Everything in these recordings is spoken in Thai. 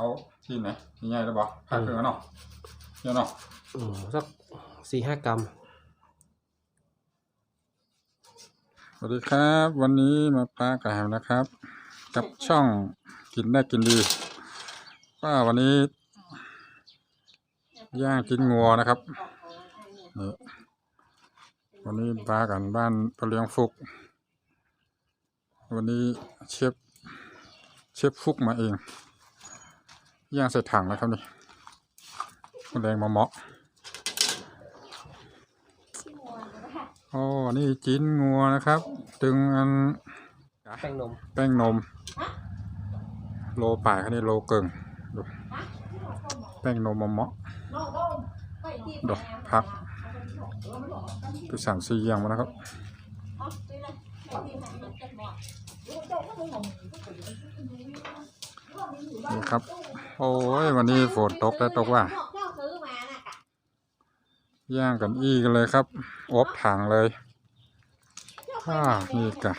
เอาที่ไหนที่ใหญ่แล้วบ่พักเครื่องกันเนาะเดี๋ยวเนาะอืมสักสี่ห้ากรัมสวัสดีครับ วันนี้มาปลากับแฮมนะครับ กับช่องกินได้กินดีก็วันนี้ ย่างกินงัวนะครับนี่วันนี้ปลากันบ้านปลาเลี้ยงฟุก วันนี้เชฟเชฟฟุกมาเอง ย่างใส่ถังนะครับนี่แรงมาเหมาะโอ้นี่จิ้นงัวนะครับตึงอันแป้งนมแป้งนม โลป่ายคันนี้โลเกิงดูแป้งนมมาเหมาะดอกพักไปสั่งซีเยียงมานะครับนี่ครับ โอ้ยวันนี้ฝนตกแล้วตกว่าย่างกันอี้กันเลยครับ อบถังเลยอ่านี่กะ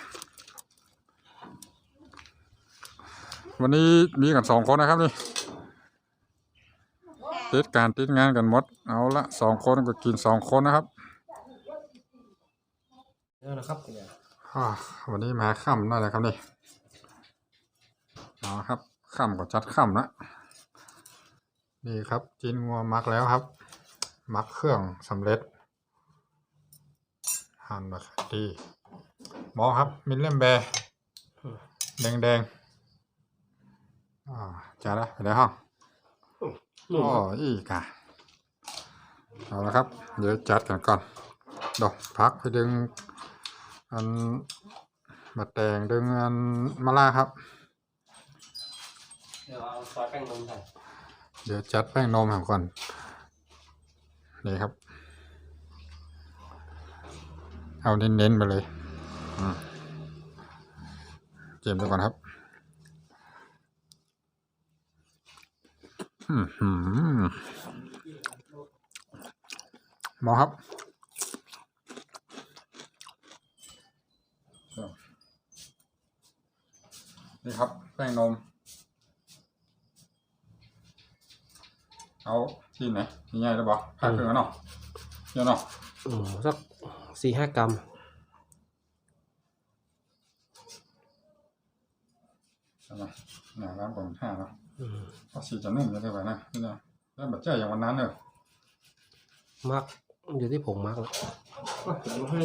วันนี้มีกันสองคนนะครับนี่ติดการติดงานกันหมด เอาละสองคนก็กินสองคนนะครับนี่นะครับเนี่ยอ่าวันนี้มาค่ำนั่นแหละครับนี่เอาครับค่ำก็จัดค่ำนะ นี่ครับจินงัวมักแล้วครับ มักเครื่องสำเร็จหั่นมาดีหมอครับมิลเลมแบร์แดงแดงๆอ่าจัดละไปในห้องนุ่มอ๋ออีกอะเอาละครับ เดี๋ยวจัดกันก่อนดอกพักไปดึงอันมาแตงดึงอันมะลาครับ เดี๋ยวเอาซอยแป้งนมใส่เดี๋ยวจัดแป้งนมให้ก่อนนี่ครับ เอาเน้นๆไปเลยเจียมไปก่อนครับอืมหืมหมอครับนี่ครับแป้งนม เอาที่ไหนที่ใหญ่แล้วบ่พักเครื่องกันเนาะเดี๋ยวเนาะอืมสักสี่ห้ากรัมใช่ไหมหนาร้านก่อนห้าเนาะอืมก็สีจะนุ่มจะได้ไหมนะนี่นะแล้วแบบเจ้าอย่างวันนั้นเนอะมักอยู่ที่ผงมักแล้วเราให้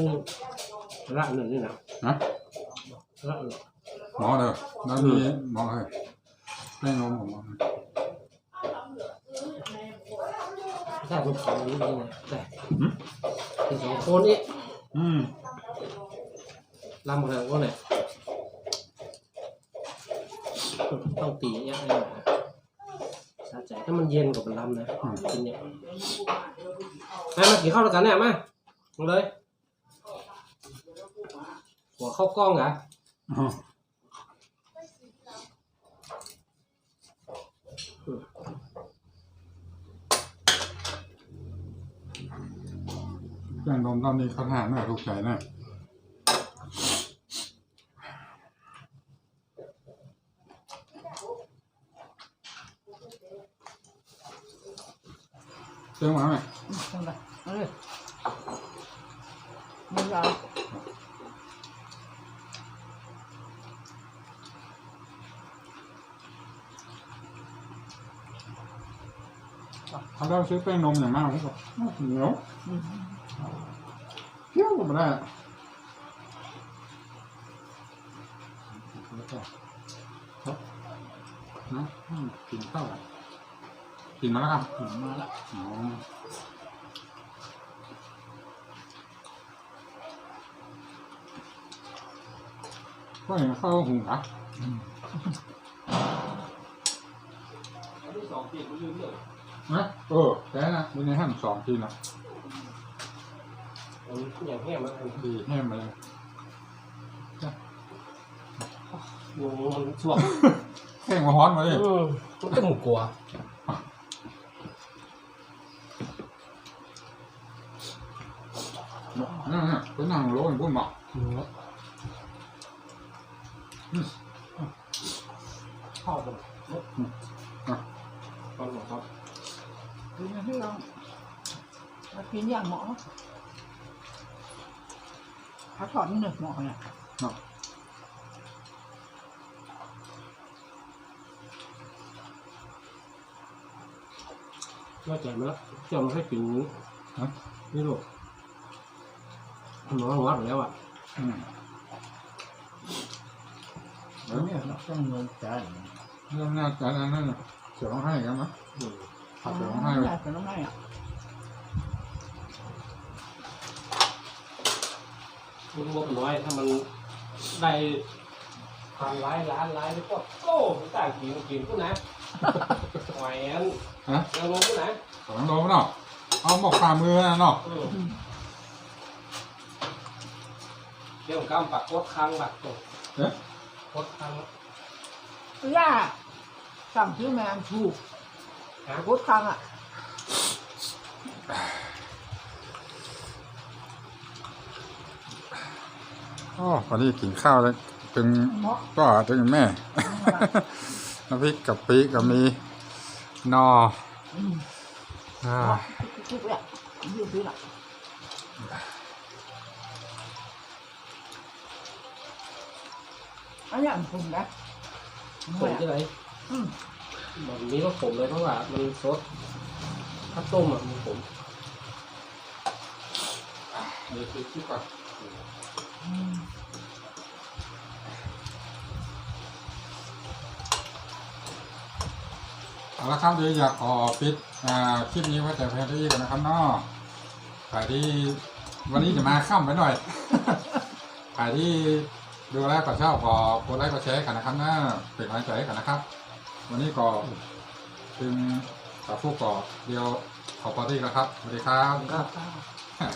ละหนึ่งนี่นะนะละหนึ่งหมอเด้อแล้วมีหมอเฮ้ยแป้งนมผมเอา ถ้าเป็นของนี้ดีนะแต่เป็นสองคนนี้อืมลำอะไรก็เนี่ยต้องตีเยอะเลยสะใจถ้ามันเย็นกว่ามันลำนะกินเนี่ยมามากินข้าวด้วยกันเนี่ยมามาเลยหัวข้าวกล้องเหรอ อ๋อแป้งนมตอนนี้เขาทานน่าถูกใจนะเจ้ามาไหม Không được. Nó đi. Mình rồi. เขาเราซื้อแป้งนมอย่างมากผมบอกเหนียว เที่ยวก็ไม่ได้อะครับนะอืมกินข้าวกินมาแล้วครับ Mình mà lại. อ๋อก็เห็นข้าวหุงอะสองตีมันลืมเลยนะเออแต่นะมีในห้างสองทีนะ อย่างแห้งมันดีแห้งมาเลยวงมันสวกแห้งมาฮ้อนมาเลยอืมมันก็หมูกลัวนั่นน่ะไปนั่งโรยบุ้นหมอกอืมข้าวมันตอนหัวครับกินให้ลองมากินอย่างหมอ เขาถอนหนึ่งหมอเนี่ยเนาะน่าใจไหมล่ะเจ้ามันให้กินนี้ฮะ นี่ลูกมันร้อนวัดแล้วอะอืมแล้วเนี่ยเราต้องเงินจ่ายเรื่องหน้าการนั้นน่ะเสียร้องไห้กันมั้ยอืมขับเสียร้องไห้เลยจะต้องให้อะ ลูกงบน้อยถ้ามันได้พันล้านล้านล้านแล้วก็โอ้ต่างกินกินกูนะหอยอันฮะยังลงกูนะสองโลเนาะเอาหมกฝ่ามือนะเนาะอืมเดี๋ยวผมกำปักโคตรคังปักตกเอ๊ะโคตรคังย่าสั่งซื้อแมงถูกฮะพุทธังอะ อ๋อวันนี้กินข้าวแล้วถึงเหมาะก็ถึงแม่ น้ำพริกกับปีก็มีนออืมอ่าเหมาะทุกๆเลยยืดซื้อละอันนี้อันผมนะผมที่ไหนอืมแบบนี้ก็ผมเลยเพราะว่ามันซดข้าวต้มอะมันผมเดี๋ยวคิดคิดก่อน เอาละครับเดี๋ยวอยากขอปิดคลิปนี้ไว้แต่เพียงเท่านี้กันนะครับเนาะใครที่วันนี้จะมาค่ำไปหน่อยใครที่ดูแลวก็ชอบขอกดไลค์กดแชร์กันนะครับนะเป็นกำลังใจกันนะครับ วันนี้ก็ถึงกับผู้ก่อเดียวขอปาร์ตี้กันครับสวัสดีครับ